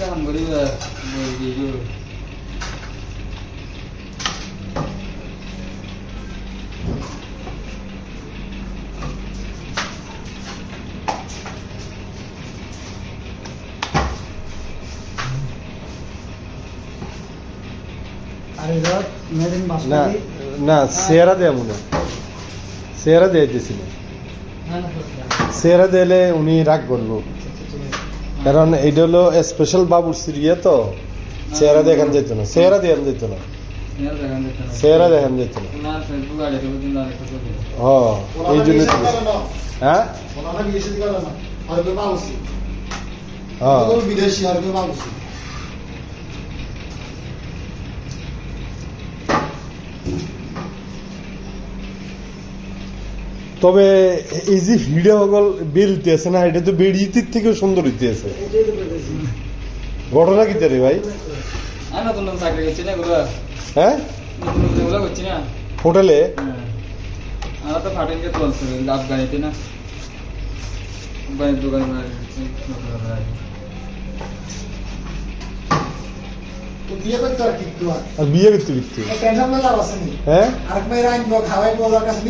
কাম করি না না দেয়া মনে হয়। চেহারা দিয়ে দিয়েছিল হ্যাঁ না সত্যি। চেহারা দিলে উনি রাগ করব কারণ এটা হলো স্পেশাল বাবুর সিরিয়া তো। চেহারা দেখান যেত না। চেহারা দেখান যেত না। চেহারা দেখান যেত না। ও এই জন্য হ্যাঁ? হ্যাঁ তবে এই যে ভিডিও বিল আছে না এটা তো বেড়িয়ে থেকেও সুন্দর হইতে আছে এটাই তো বলতেছি। ঘটনা কি রে ভাই হ্যাঁ? হোটেলে? হ্যাঁ। আফগানিতে না। দোকান তো বিয়ে করতে আর কি একটু আর। আর বিয়ে করতে করতে? টেনশন না লাভ আছে হ্যাঁ? আরেক মেয়ের আনব খাওয়াইবো কাছে